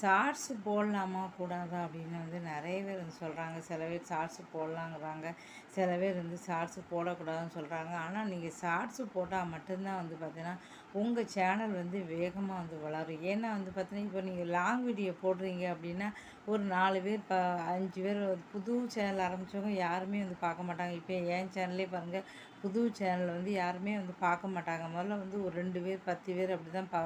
Shorts போடலாமா கூடாதா அப்படின்னு வந்து நிறைய பேர் வந்து சொல்கிறாங்க சில பேர் ஷார்ட்ஸ் போடலாங்கிறாங்க. சில பேர் வந்து ஷார்ட்ஸ் போடக்கூடாதுன்னு சொல்கிறாங்க ஆனால் நீங்கள் ஷார்ட்ஸ் போட்டால் மட்டும்தான் வந்து பார்த்தீங்கன்னா உங்கள் சேனல் வந்து வேகமாக வந்து வளரும். ஏன்னா வந்து பார்த்தீங்கன்னா இப்போ நீங்கள் லாங் வீடியோ போடுறீங்க அப்படின்னா ஒரு நாலு பேர் ப அஞ்சு பேர் புது சேனல் ஆரம்பித்தவங்க யாருமே வந்து பார்க்க மாட்டாங்க. இப்போ என் சேனல்லே பாருங்கள் புது சேனல் வந்து யாருமே வந்து பார்க்க மாட்டாங்க. முதல்ல வந்து ஒரு ரெண்டு பேர் பத்து பேர் அப்படி தான் பா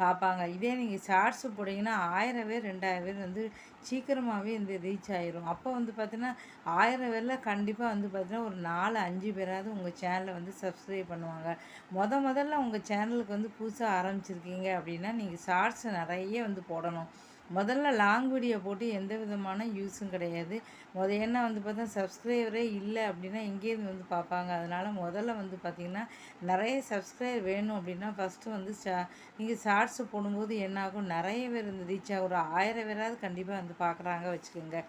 பார்ப்பாங்க. இதே நீங்கள் ஷார்ட்ஸு போட்டிங்கன்னா ஆயிரம் பேர் ரெண்டாயிரம் பேர் வந்து சீக்கிரமாகவே இந்த ரீச் ஆயிரும். அப்போ வந்து பார்த்தீங்கன்னா ஆயிரம் பேரில் கண்டிப்பாக வந்து பார்த்தீங்கன்னா ஒரு நாலு அஞ்சு பேராவது உங்கள் சேனலை வந்து சப்ஸ்கிரைப் பண்ணுவாங்க. முத முதல்ல உங்கள் சேனலுக்கு வந்து புதுசாக ஆரம்பிச்சிருக்கீங்க அப்படின்னா நீங்கள் ஷார்ட்ஸ் நிறைய வந்து போடணும். முதல்ல லாங் வீடியோ போட்டு எந்த விதமான யூஸும் கிடையாது. முத என்ன வந்து பார்த்தா சப்ஸ்கிரைபரே இல்லை அப்படின்னா எங்கேருந்து வந்து பார்ப்பாங்க. அதனால் முதல்ல வந்து பார்த்திங்கன்னா நிறைய சப்ஸ்கிரைபர் வேணும் அப்படின்னா ஃபஸ்ட்டு வந்து ஸ்டா நீங்கள் ஷார்ட்ஸ் போடும்போது என்னாகும்? நிறைய பேர் வந்து ரீச் ஆகும். ஒரு ஆயிரம் பேராவது கண்டிப்பாக வந்து பார்க்குறாங்க வச்சுக்கோங்க.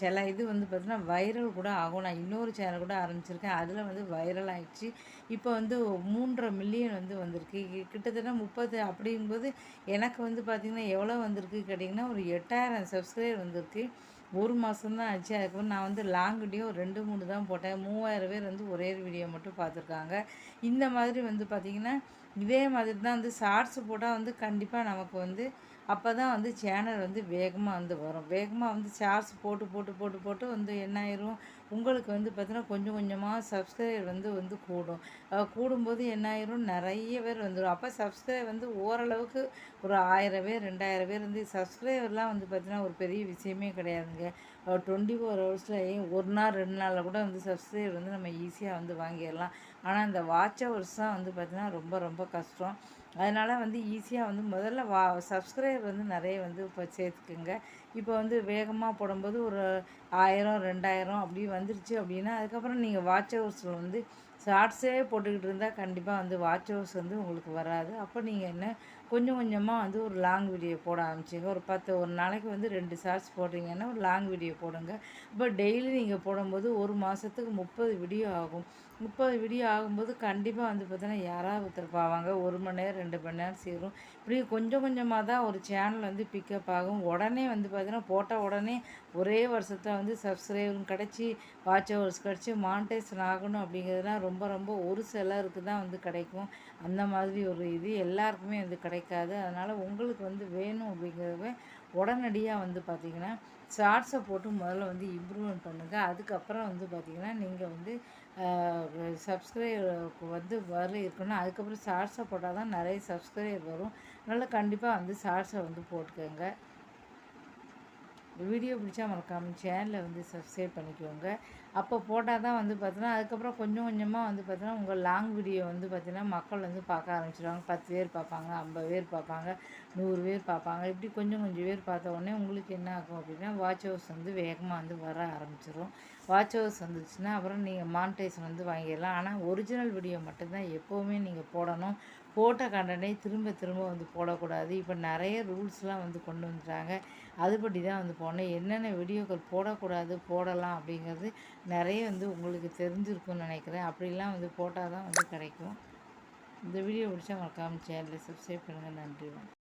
சில இது வந்து பார்த்திங்கன்னா வைரல் கூட ஆகும். நான் இன்னொரு சேனல் கூட ஆரம்பிச்சிருக்கேன். அதில் வந்து வைரல் ஆகிடுச்சு இப்போ வந்து மூன்றரை மில்லியன் வந்து வந்திருக்கு. கிட்டத்தட்ட முப்பது அப்படிங்கும்போது எனக்கு வந்து பார்த்திங்கன்னா எவ்வளோ வந்திருக்கு கேட்டிங்கன்னா ஒரு எட்டாயிரம் சப்ஸ்கிரைபர் வந்திருக்கு. ஒரு மாதம் தான் ஆச்சு. அதுக்கப்புறம் நான் வந்து லாங் வீடியோ ரெண்டு மூணு தான் போட்டேன். மூவாயிரம் பேர் வந்து ஒரே வீடியோ மட்டும் பார்த்துருக்காங்க. இந்த மாதிரி வந்து பார்த்திங்கன்னா இதே மாதிரி தான் வந்து ஷார்ட்ஸ் போட்டால் வந்து கண்டிப்பாக நமக்கு வந்து அப்போ தான் வந்து சேனல் வந்து வேகமாக வந்து வரும். வேகமாக வந்து ஷார்ட்ஸ் போட்டு போட்டு போட்டு போட்டு வந்து என்ன ஆயிரும் உங்களுக்கு வந்து பார்த்தீங்கன்னா கொஞ்சம் கொஞ்சமாக சப்ஸ்கிரைபர் வந்து வந்து கூடும். கூடும்போது என்ன ஆயிரும் நிறைய பேர் வந்துடும் அப்போ சப்ஸ்கிரைபர் வந்து ஓரளவுக்கு ஒரு ஆயிரம் பேர் ரெண்டாயிரம் பேர் வந்து சப்ஸ்கிரைபர்லாம் வந்து பார்த்திங்கன்னா ஒரு பெரிய விஷயமே கிடையாதுங்க. டுவெண்ட்டி ஃபோர் ஹவர்ஸில் ஒரு நாள் ரெண்டு நாளில் கூட வந்து சப்ஸ்கிரைபர் வந்து நம்ம ஈஸியாக வந்து வாங்கிடலாம். ஆனால் இந்த வாட்ச் ஹவர்ஸ் தான் வந்து பார்த்திங்கன்னா ரொம்ப ரொம்ப கஷ்டம். அதனால் வந்து ஈஸியாக வந்து முதல்ல வா சப்ஸ்கிரைபர் வந்து நிறைய வந்து இப்போ சேர்த்துக்குங்க. இப்போ வந்து வேகமாக போடும்போது ஒரு ஆயிரம் ரெண்டாயிரம் அப்படி வந்துருச்சு அப்படின்னா அதுக்கப்புறம் நீங்கள் வாட்ச் ஹவர்ஸில் வந்து ஷார்ட்ஸே போட்டுக்கிட்டு இருந்தால் கண்டிப்பாக வந்து வாட்ச் ஹவர்ஸ் வந்து உங்களுக்கு வராது. அப்போ நீங்கள் என்ன கொஞ்சம் கொஞ்சமாக வந்து ஒரு லாங் வீடியோ போட ஆரம்பிச்சிங்க. ஒரு பத்து ஒரு நாளைக்கு வந்து ரெண்டு ஷார்ட்ஸ் போடுறீங்கன்னா ஒரு லாங் வீடியோ போடுங்க. இப்போ டெய்லி நீங்கள் போடும்போது ஒரு மாதத்துக்கு முப்பது வீடியோ ஆகும். முப்பது வீடியோ ஆகும்போது கண்டிப்பாக வந்து பார்த்தீங்கன்னா யாராவது ஒருத்தர் பாவாங்க. ஒரு மணி நேரம் ரெண்டு மணி நேரம் சேரும். இப்படி கொஞ்சம் கொஞ்சமாக தான் ஒரு சேனல் வந்து பிக்கப் ஆகும். உடனே வந்து பார்த்தீங்கன்னா போட்ட உடனே ஒரே வருஷத்தில் வந்து சப்ஸ்கிரைபரும் கிடச்சி வாட்ச் ஹவர்ஸ் கிடச்சி மானிட்டைசன் ஆகணும் அப்படிங்கிறதுலாம் ரொம்ப ரொம்ப ஒரு சிலருக்கு தான் வந்து கிடைக்கும். அந்த மாதிரி ஒரு இது எல்லாருக்குமே வந்து கிடைக்காது. அதனால் உங்களுக்கு வந்து வேணும் அப்படிங்கிறத உடனடியாக வந்து பார்த்திங்கன்னா ஷார்ட்ஸை போட்டு முதல்ல வந்து இம்ப்ரூவ்மெண்ட் பண்ணுங்கள் அதுக்கப்புறம் வந்து பார்த்திங்கன்னா நீங்கள் வந்து சப்ஸ்கிரைபருக்கு வந்து வர இருக்கணும். அதுக்கப்புறம் ஷார்ட்ஸை போட்டால் தான் நிறைய சப்ஸ்கிரைபர் வரும். அதனால் கண்டிப்பாக வந்து ஷார்ட்ஸை வந்து போட்டுக்கோங்க. வீடியோ பிடிச்சா மறக்காமல் சேனலில் வந்து சப்ஸ்கிரைப் பண்ணிக்கோங்க. அப்போ போட்டால் தான் வந்து பார்த்தீங்கன்னா அதுக்கப்புறம் கொஞ்சம் கொஞ்சமாக வந்து பார்த்தீங்கன்னா உங்கள் லாங் வீடியோ வந்து பார்த்திங்கன்னா மக்கள் வந்து பார்க்க ஆரம்பிச்சிடுவாங்க பத்து பேர் பார்ப்பாங்க ஐம்பது பேர் பார்ப்பாங்க நூறு பேர் பார்ப்பாங்க. இப்படி கொஞ்சம் கொஞ்சம் பேர் பார்த்த உடனே உங்களுக்கு என்ன ஆகும் அப்படின்னா வாட்ச் ஹவுஸ் வந்து வேகமாக வந்து வர ஆரம்பிச்சிடும் வாட்ச் ஹவர்ஸ் வந்துச்சுன்னா அப்புறம் நீங்கள் மானிட்டைசன் வந்து வாங்கிடலாம். ஆனால் ஒரிஜினல் வீடியோ மட்டும்தான் எப்போவுமே நீங்கள் போடணும். போட்ட கண்டனே திரும்ப திரும்ப வந்து போடக்கூடாது. இப்போ நிறைய ரூல்ஸ்லாம் வந்து கொண்டு வந்துட்டாங்க. அதுபடி தான் வந்து போடணும். என்னென்ன வீடியோக்கள் போடக்கூடாது போடலாம் அப்படிங்கிறது நிறைய வந்து உங்களுக்கு தெரிஞ்சிருக்கும்னு நினைக்கிறேன். அப்படிலாம் வந்து போட்டால் தான் வந்து கிடைக்கும். இந்த வீடியோ பிடிச்சா மறக்காமல் சேனலை சப்ஸ்கிரைப் பண்ணுங்கள் நன்றி.